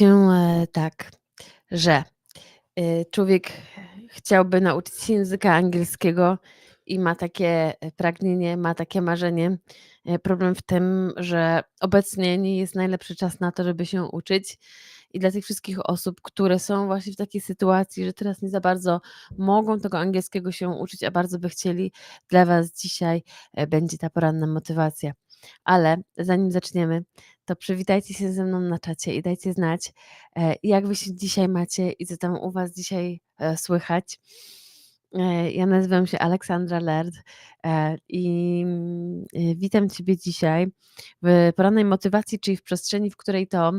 się e, tak, że e, człowiek chciałby nauczyć się języka angielskiego i ma takie e, pragnienie, ma takie marzenie. Problem w tym, że obecnie nie jest najlepszy czas na to, żeby się uczyć. I dla tych wszystkich osób, które są właśnie w takiej sytuacji, że teraz nie za bardzo mogą tego angielskiego się uczyć, a bardzo by chcieli, dla Was dzisiaj będzie ta poranna motywacja. Ale zanim zaczniemy, to przywitajcie się ze mną na czacie i dajcie znać, e, jak wy się dzisiaj macie i co tam u was dzisiaj e, słychać. E, ja nazywam się Aleksandra Lerd i mm, witam Ciebie dzisiaj w porannej motywacji, czyli w przestrzeni, w której to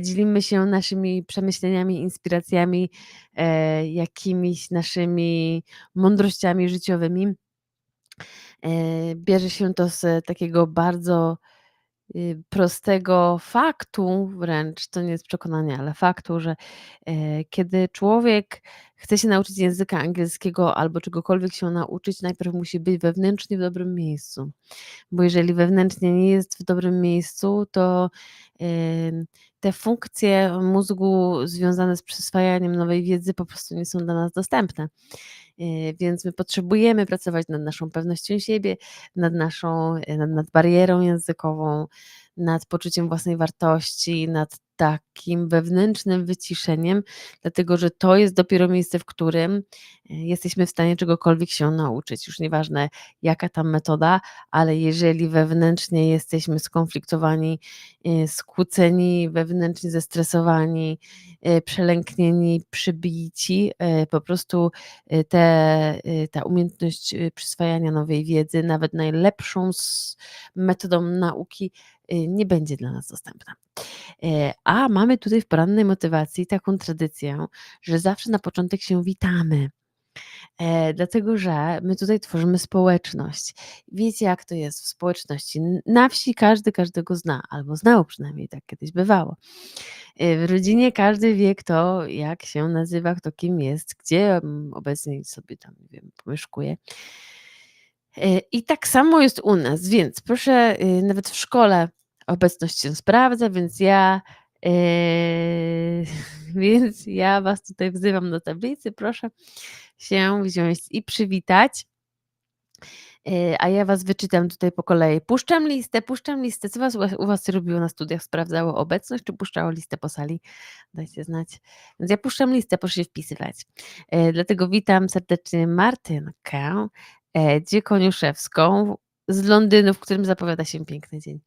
dzielimy się naszymi przemyśleniami, inspiracjami, jakimiś naszymi mądrościami życiowymi. Bierze się to z takiego bardzo Y, prostego faktu, wręcz to nie jest przekonanie, ale faktu, że e, kiedy człowiek chce się nauczyć języka angielskiego albo czegokolwiek się nauczyć, najpierw musi być wewnętrznie w dobrym miejscu. Bo jeżeli wewnętrznie nie jest w dobrym miejscu, to te funkcje mózgu związane z przyswajaniem nowej wiedzy po prostu nie są dla nas dostępne. E, więc my potrzebujemy pracować nad naszą pewnością siebie, nad naszą, nad, nad barierą językową, nad poczuciem własnej wartości, nad takim wewnętrznym wyciszeniem, dlatego że to jest dopiero miejsce, w którym e, jesteśmy w stanie czegokolwiek się nauczyć. Już nieważne, jaka tam metoda, ale jeżeli wewnętrznie jesteśmy skonfliktowani, e, skłóceni, wewnętrznie zestresowani, e, przelęknieni, przybici, po prostu te, ta umiejętność przyswajania nowej wiedzy, nawet najlepszą metodą nauki, nie będzie dla nas dostępna. E, a mamy tutaj w porannej motywacji taką tradycję, że zawsze na początek się witamy. E, dlatego, że my tutaj tworzymy społeczność. Wiecie, jak to jest w społeczności. Na wsi każdy każdego zna, albo znał przynajmniej, tak kiedyś bywało. E, w rodzinie każdy wie, kto, jak się nazywa, kto kim jest, gdzie mm, obecnie sobie tam, nie wiem, pomieszkuje. I tak samo jest u nas, więc proszę, y, nawet w szkole obecność się sprawdza, więc ja yy, więc ja Was tutaj wzywam do tablicy. Proszę się wziąć i przywitać. A ja Was wyczytam tutaj po kolei. Puszczam listę, puszczam listę. Co Was u Was robiło na studiach? Sprawdzało obecność, czy puszczało listę po sali? Dajcie znać. Więc ja puszczam listę, proszę się wpisywać. Dlatego witam serdecznie Martynkę Dziekoniuszewską z Londynu, w którym zapowiada się piękny dzień.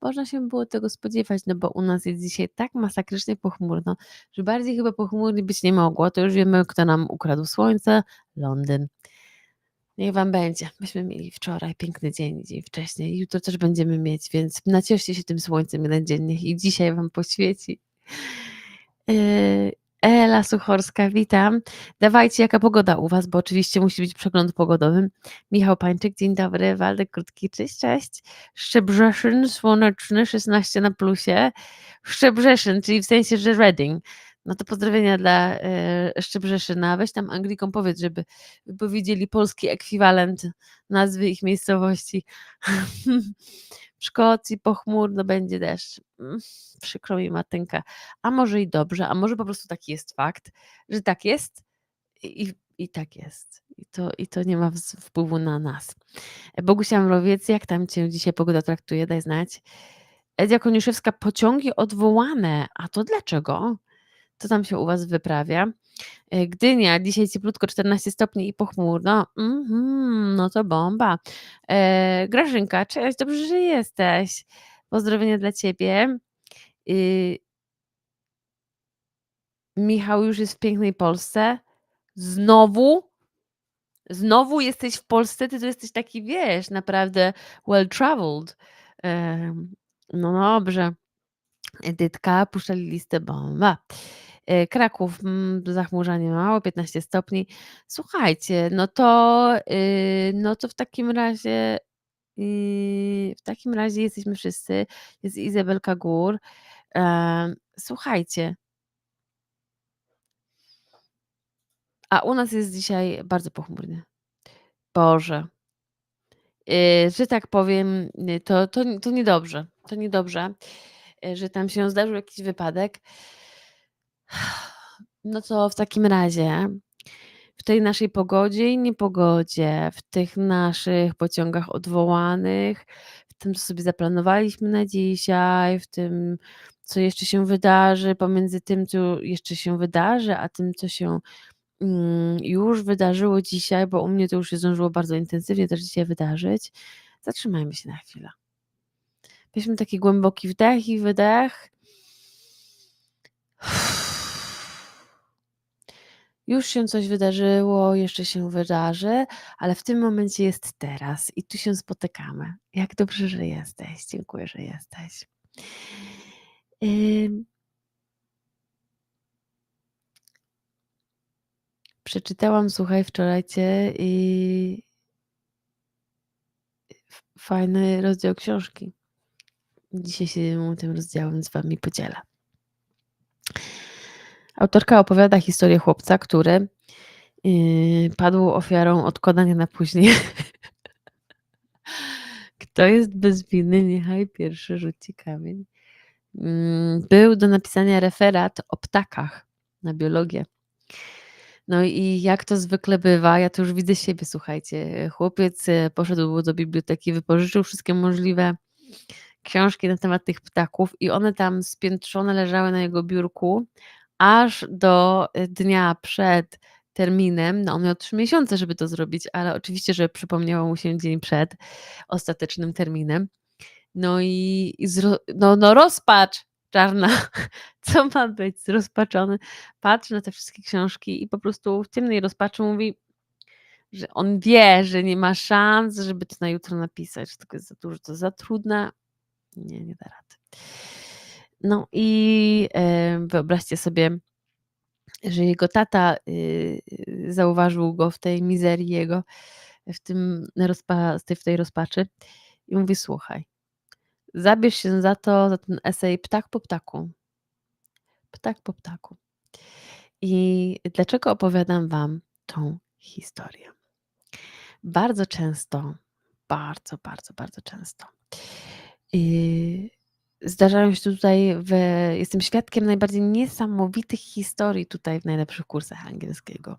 Można się było tego spodziewać, no bo u nas jest dzisiaj tak masakrycznie pochmurno, że bardziej chyba pochmurnie być nie mogło. To już wiemy, kto nam ukradł słońce. Londyn. Niech wam będzie. Myśmy mieli wczoraj piękny dzień, dzień wcześniej. Jutro też będziemy mieć, więc nacieszcie się tym słońcem jeden dzień. I dzisiaj wam poświeci. Yy, Ela Suchorska, witam. Dawajcie, jaka pogoda u Was, bo oczywiście musi być przegląd pogodowy. Michał Pańczyk, dzień dobry. Waldek Krótki, cześć, cześć. Szczebrzeszyn, słoneczny, 16 na plusie. Szczebrzeszyn, czyli w sensie, że Reading. No to pozdrowienia dla e, Szczebrzeszyna. Weź tam Anglikom powiedz, żeby powiedzieli polski ekwiwalent nazwy ich miejscowości. w Szkocji pochmurno będzie deszcz. Mm, przykro mi Matynka. A może i dobrze, a może po prostu taki jest fakt, że tak jest i, i tak jest. I to, I to nie ma wpływu na nas. Bogusia Mrowiec, jak tam Cię dzisiaj pogoda traktuje? Daj znać. Edia Koniuszewska, pociągi odwołane. A to dlaczego? Co tam się u Was wyprawia? E, Gdynia, dzisiaj cieplutko 14 stopni i pochmurno. Mm-hmm, no to bomba. E, Grażynka, cześć, dobrze, że jesteś. Pozdrowienia dla Ciebie. Y, Michał już jest w pięknej Polsce. Znowu? Znowu jesteś w Polsce? Ty to jesteś taki, wiesz, naprawdę well traveled. E, no dobrze. Edytka, puszczali listę bomba. E, Kraków, mm, zachmurzanie mało, 15 stopni. Słuchajcie, no to, y, no to w takim razie y, w takim razie jesteśmy wszyscy. Jest Izabelka Gór. Słuchajcie. A u nas jest dzisiaj bardzo pochmurnie. Boże. Y, że tak powiem, to, to, to niedobrze. To niedobrze. Y, że tam się zdarzył jakiś wypadek no to w takim razie w tej naszej pogodzie i niepogodzie, w tych naszych pociągach odwołanych, w tym, co sobie zaplanowaliśmy na dzisiaj, w tym, co jeszcze się wydarzy, pomiędzy tym, co jeszcze się wydarzy, a tym, co się mm, już wydarzyło dzisiaj, bo u mnie to już się zdążyło bardzo intensywnie też dzisiaj wydarzyć. Zatrzymajmy się na chwilę. Weźmy taki głęboki wdech i wydech. Już się coś wydarzyło, jeszcze się wydarzy, ale w tym momencie jest teraz i tu się spotykamy. Jak dobrze, że jesteś. Dziękuję, że jesteś. Przeczytałam, słuchaj, wczoraj cię i fajny rozdział książki. Dzisiaj się tym rozdziałem z wami podzielę. Autorka opowiada historię chłopca, który yy, padł ofiarą odkładania na później. Kto jest bez winy, niechaj pierwszy rzuci kamień. Yy, był do napisania referat o ptakach na biologię. No i jak to zwykle bywa, ja to już widzę siebie, słuchajcie. Chłopiec e, poszedł do biblioteki, wypożyczył wszystkie możliwe książki na temat tych ptaków i one tam spiętrzone leżały na jego biurku, aż do y, dnia przed terminem, no on miał trzy miesiące, żeby to zrobić, ale oczywiście, że przypomniało mu się dzień przed ostatecznym terminem. No i, i zro, no, no rozpacz czarna, co ma być, zrozpaczony, patrzy na te wszystkie książki i po prostu w ciemnej rozpaczy mówi, że on wie, że nie ma szans, żeby to na jutro napisać, że to jest za dużo, to za trudne. Nie, nie da rady. No i wyobraźcie sobie, że jego tata y, zauważył go w tej mizerii jego, w, tym rozpa- w tej rozpaczy i mówi: Słuchaj, zabierz się za to, za ten esej ptak po ptaku. Ptak po ptaku. I dlaczego opowiadam Wam tą historię? Bardzo często, bardzo, bardzo, bardzo często. Yy, zdarzają się tutaj, w, jestem świadkiem najbardziej niesamowitych historii tutaj w najlepszych kursach angielskiego.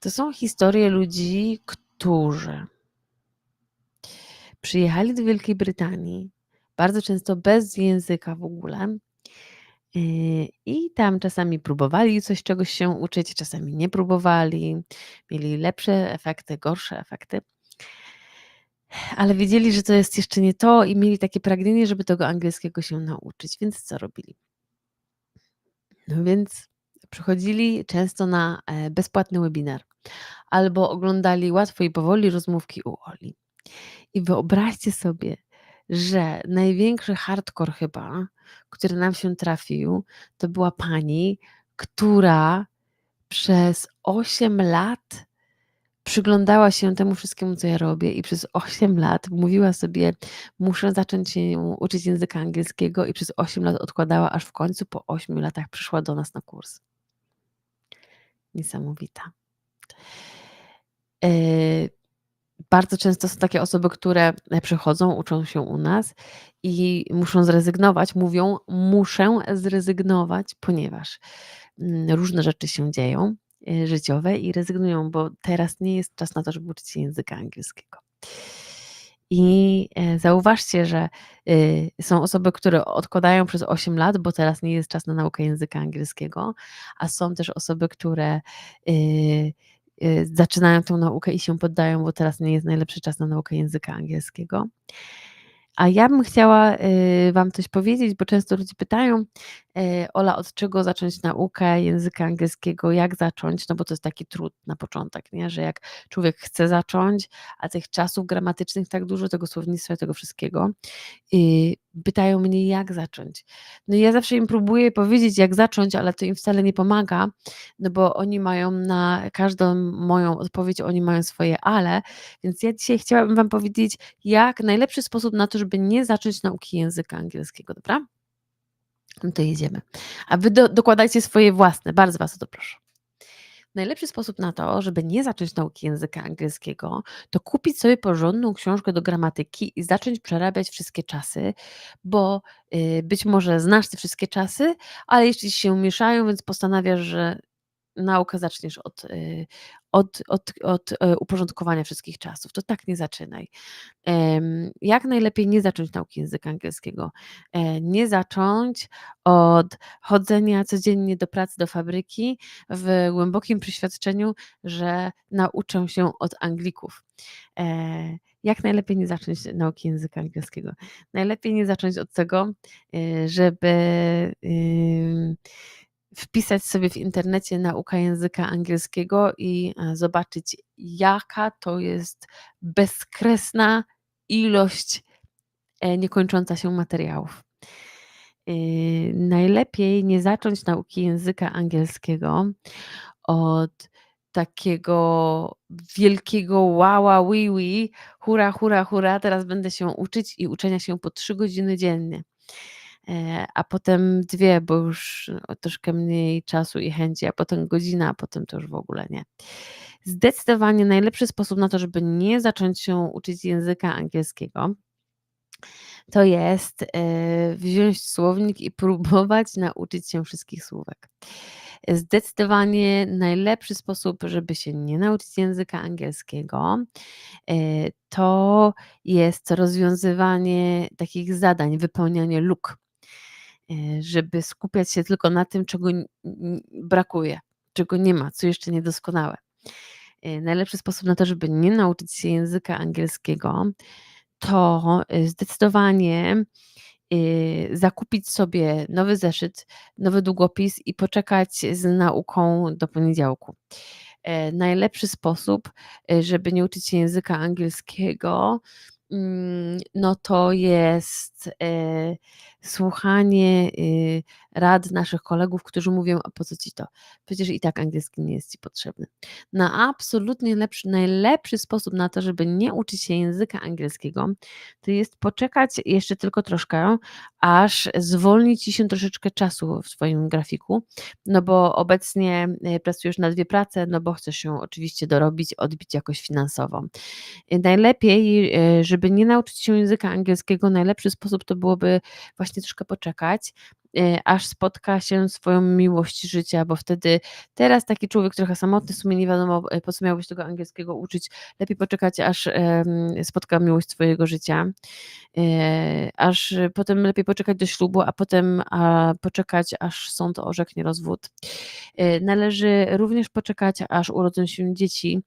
To są historie ludzi, którzy przyjechali do Wielkiej Brytanii, bardzo często bez języka w ogóle. Yy, I tam czasami próbowali coś, czegoś się uczyć, czasami nie próbowali, mieli lepsze efekty, gorsze efekty ale wiedzieli, że to jest jeszcze nie to i mieli takie pragnienie, żeby tego angielskiego się nauczyć. Więc co robili? No więc przychodzili często na e, bezpłatny webinar albo oglądali łatwo i powoli rozmówki u Oli. I wyobraźcie sobie, że największy hardcore chyba, który nam się trafił, to była pani, która przez 8 lat przyglądała się temu wszystkiemu, co ja robię i przez 8 lat mówiła sobie, muszę zacząć się uczyć języka angielskiego i przez 8 lat odkładała, aż w końcu po 8 latach przyszła do nas na kurs. Niesamowita. Yy, bardzo często są takie osoby, które przychodzą, uczą się u nas i muszą zrezygnować. Mówią, muszę zrezygnować, ponieważ mm, różne rzeczy się dzieją życiowe i rezygnują, bo teraz nie jest czas na to, żeby uczyć się języka angielskiego. I e, zauważcie, że y, są osoby, które odkładają przez 8 lat, bo teraz nie jest czas na naukę języka angielskiego, a są też osoby, które y, zaczynają tę naukę i się poddają, bo teraz nie jest najlepszy czas na naukę języka angielskiego. A ja bym chciała y, Wam coś powiedzieć, bo często ludzie pytają, y, Ola, od czego zacząć naukę języka angielskiego, jak zacząć, no bo to jest taki trud na początek, nie? że jak człowiek chce zacząć, a tych czasów gramatycznych tak dużo, tego słownictwa, tego wszystkiego, y, pytają mnie, jak zacząć. No ja zawsze im próbuję powiedzieć, jak zacząć, ale to im wcale nie pomaga, no bo oni mają na każdą moją odpowiedź, oni mają swoje ale, więc ja dzisiaj chciałabym Wam powiedzieć, jak najlepszy sposób na to, żeby nie zacząć nauki języka angielskiego, dobra? No to jedziemy. A Wy do, dokładajcie swoje własne, bardzo Was o to proszę. Najlepszy sposób na to, żeby nie zacząć nauki języka angielskiego, to kupić sobie porządną książkę do gramatyki i zacząć przerabiać wszystkie czasy, bo, y, być może znasz te wszystkie czasy, ale ci się mieszają, więc postanawiasz, że naukę zaczniesz od, y, od od od, e, uporządkowania wszystkich czasów. To tak nie zaczynaj. Jak najlepiej nie zacząć nauki języka angielskiego? E, nie zacząć od chodzenia codziennie do pracy, do fabryki w głębokim przeświadczeniu, że nauczę się od Anglików. E, jak najlepiej nie zacząć nauki języka angielskiego? Najlepiej nie zacząć od tego, żeby, wpisać sobie w internecie nauka języka angielskiego i, e, zobaczyć, jaka to jest bezkresna ilość, e, niekończąca się materiałów. Yy, najlepiej nie zacząć nauki języka angielskiego od takiego wielkiego "ła-ła, wi-wi, hurra, hurra, hurra, teraz będę się uczyć" i uczenia się po 3 godziny dziennie. E, a potem 2, bo już o troszkę mniej czasu i chęci, a potem godzina, a potem to już w ogóle nie. Zdecydowanie najlepszy sposób na to, żeby nie zacząć się uczyć języka angielskiego to jest, e, wziąć słownik i próbować nauczyć się wszystkich słówek. Zdecydowanie najlepszy sposób, żeby się nie nauczyć języka angielskiego, e, to jest rozwiązywanie takich zadań, wypełnianie luk, żeby skupiać się tylko na tym, czego brakuje, czego nie ma, co jeszcze niedoskonałe. E, najlepszy sposób na to, żeby nie nauczyć się języka angielskiego, to, y, zdecydowanie, zakupić sobie nowy zeszyt, nowy długopis i poczekać z nauką do poniedziałku. E, najlepszy sposób, żeby nie uczyć się języka angielskiego, mm, no to jest, e, słuchanie, y, rad naszych kolegów, którzy mówią: „A po co ci to? Przecież i tak angielski nie jest ci potrzebny”. Na absolutnie lepszy najlepszy sposób na to, żeby nie uczyć się języka angielskiego, to jest poczekać jeszcze tylko troszkę, aż zwolni ci się troszeczkę czasu w swoim grafiku, no bo obecnie, y, pracujesz na 2 prace, no bo chcesz się oczywiście dorobić, odbić jakoś finansowo. Najlepiej, y, żeby nie nauczyć się języka angielskiego, najlepszy sposób to byłoby właśnie troszkę poczekać, aż spotka się swoją miłość życia, bo wtedy teraz taki człowiek trochę samotny, w sumie nie wiadomo, e, po co miałbyś tego angielskiego uczyć, lepiej poczekać, aż, spotka miłość swojego życia, e, aż potem lepiej poczekać do ślubu, a potem, a, poczekać, aż sąd orzeknie rozwód. Należy również poczekać, aż urodzą się dzieci,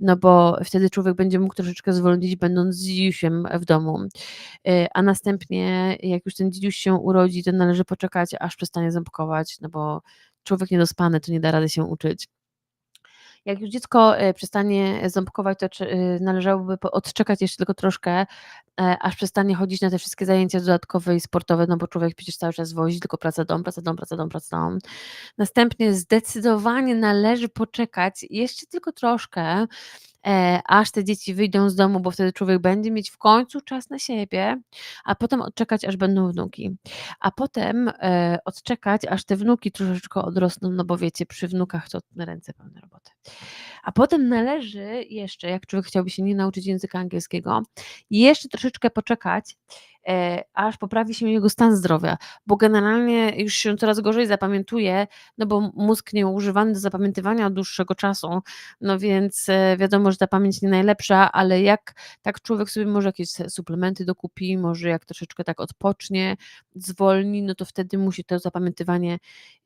no bo wtedy człowiek będzie mógł troszeczkę zwolnić, będąc z dzidziusiem w domu, a następnie jak już ten dzidziuś się urodzi, to należy poczekać, aż przestanie ząbkować, no bo człowiek niedospany to nie da rady się uczyć. Jak już dziecko, e, przestanie ząbkować, to y, należałoby odczekać jeszcze tylko troszkę, e, aż przestanie chodzić na te wszystkie zajęcia dodatkowe i sportowe, no bo człowiek przecież cały czas wozi tylko praca, dom, praca, dom, praca, dom, praca, dom. Następnie zdecydowanie należy poczekać jeszcze tylko troszkę, e, aż te dzieci wyjdą z domu, bo wtedy człowiek będzie mieć w końcu czas na siebie, a potem odczekać, aż będą wnuki. A potem, e, odczekać, aż te wnuki troszeczkę odrosną, no bo wiecie, przy wnukach to ręce pełne roboty. A potem należy jeszcze, jak człowiek chciałby się nie nauczyć języka angielskiego, jeszcze troszeczkę poczekać, e, aż poprawi się jego stan zdrowia, bo generalnie już się coraz gorzej zapamiętuje, no bo mózg nieużywany do zapamiętywania od dłuższego czasu, no więc, e, wiadomo, że ta pamięć nie najlepsza, ale jak tak człowiek sobie może jakieś suplementy dokupi, może jak troszeczkę tak odpocznie, zwolni, no to wtedy mu się to zapamiętywanie,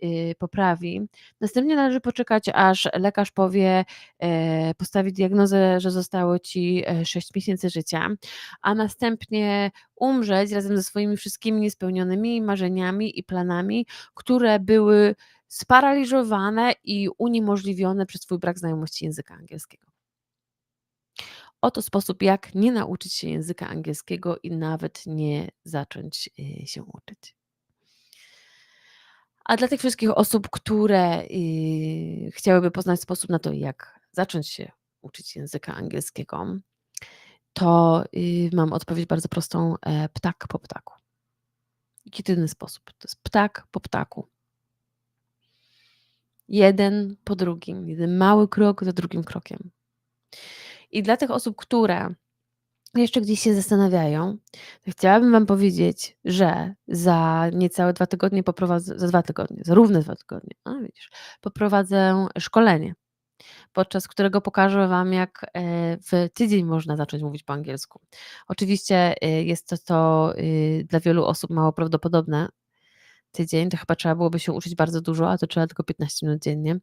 y, poprawi. Następnie należy poczekać, aż lekarz powie, e, postawi diagnozę, że zostało ci, e, 6 miesięcy życia, a następnie umrzeć razem ze swoimi wszystkimi niespełnionymi marzeniami i planami, które były sparaliżowane i uniemożliwione przez twój brak znajomości języka angielskiego. Oto sposób, jak nie nauczyć się języka angielskiego i nawet nie zacząć, y, się uczyć. A dla tych wszystkich osób, które, y, chciałyby poznać sposób na to, jak zacząć się uczyć języka angielskiego, to, y, mam odpowiedź bardzo prostą, e, ptak po ptaku. Jedyny sposób to jest ptak po ptaku. jeden po drugim, jeden mały krok za drugim krokiem. I dla tych osób, które jeszcze gdzieś się zastanawiają, chciałabym Wam powiedzieć, że za niecałe 2 tygodnie poprowadzę za 2 tygodnie, za równe 2 tygodnie, a widzisz, poprowadzę szkolenie, podczas którego pokażę Wam, jak, e, w tydzień można zacząć mówić po angielsku. Oczywiście, y, jest to to, y, dla wielu osób mało prawdopodobne. Tydzień to chyba trzeba byłoby się uczyć bardzo dużo, a to trzeba tylko 15 minut dziennie.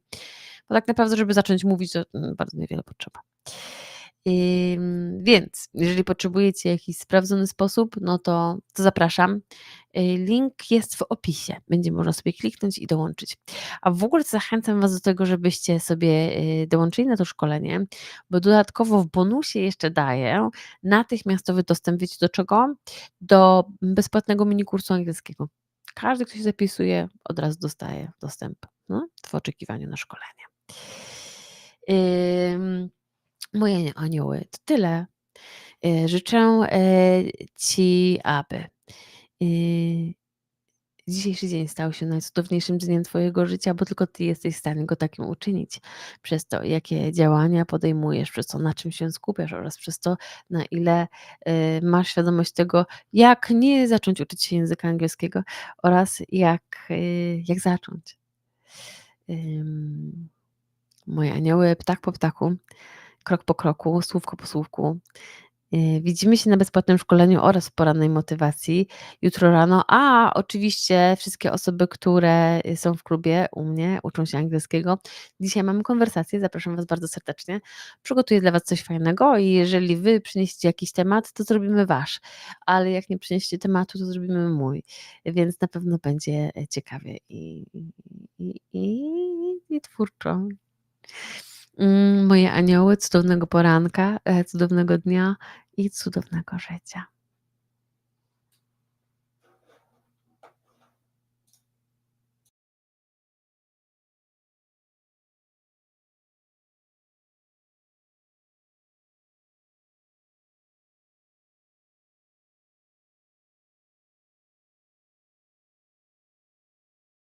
Bo tak naprawdę, żeby zacząć mówić, to, mm, bardzo niewiele potrzeba. Więc jeżeli potrzebujecie jakiś sprawdzony sposób, no to to zapraszam. Y, link jest w opisie. Będzie można sobie kliknąć i dołączyć. A w ogóle zachęcam Was do tego, żebyście sobie, y, dołączyli na to szkolenie, bo dodatkowo w bonusie jeszcze daję natychmiastowy dostęp, wiecie do czego? Do bezpłatnego mini kursu angielskiego. Każdy, kto się zapisuje, od razu dostaje dostęp, no, w oczekiwaniu na szkolenie. Ym, moje anioły, to tyle. Y, życzę, e, Ci, aby, y, dzisiejszy dzień stał się najcudowniejszym dniem Twojego życia, bo tylko Ty jesteś w stanie go takim uczynić. Przez to, jakie działania podejmujesz, przez to, na czym się skupiasz oraz przez to, na ile, masz świadomość tego, jak nie zacząć uczyć się języka angielskiego oraz jak, jak zacząć. Moje anioły, ptak po ptaku, krok po kroku, słówko po słówku. Y, widzimy się na bezpłatnym szkoleniu oraz w porannej motywacji jutro rano, a oczywiście wszystkie osoby, które, y, są w klubie u mnie, uczą się angielskiego, dzisiaj mamy konwersację, zapraszam Was bardzo serdecznie. Przygotuję dla Was coś fajnego i jeżeli Wy przyniesiecie jakiś temat, to zrobimy Wasz, ale jak nie przyniesiecie tematu, to zrobimy mój, więc na pewno będzie, e, ciekawie i i i i twórczo. Mm, moje anioły, cudownego poranka, e, cudownego dnia i cudownego życia.